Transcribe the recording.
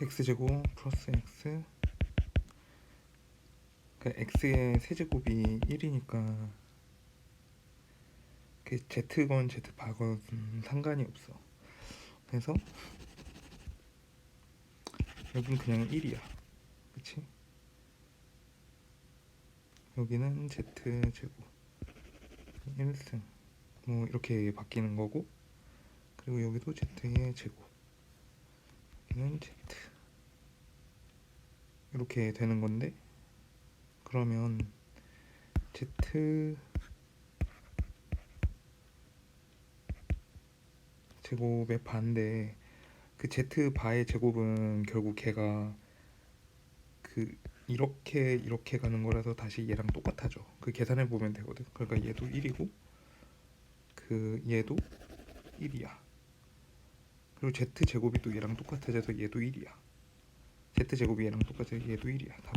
x제곱 플러스 x. 그 x의 세제곱이 1이니까 그 z건 z바건 상관이 없어. 그래서 여긴 그냥 1이야. 그치? 여기는 z제곱. 1승. 뭐 이렇게 바뀌는 거고. 그리고 여기도 z의 제곱 여기는 z. 이렇게 되는 건데 그러면 z. 제곱의 반대 그 z 바의 제곱은 결국 걔가 그 이렇게 이렇게 가는 거라서 다시 얘랑 똑같아져. 그 계산해 보면 되거든. 그러니까 얘도 1이고 그 얘도 1이야 그리고 z 제곱이 또 얘랑 똑같아져서 얘도 1이야. Z 제곱이 얘랑 똑같아서 얘도 1이야. 답은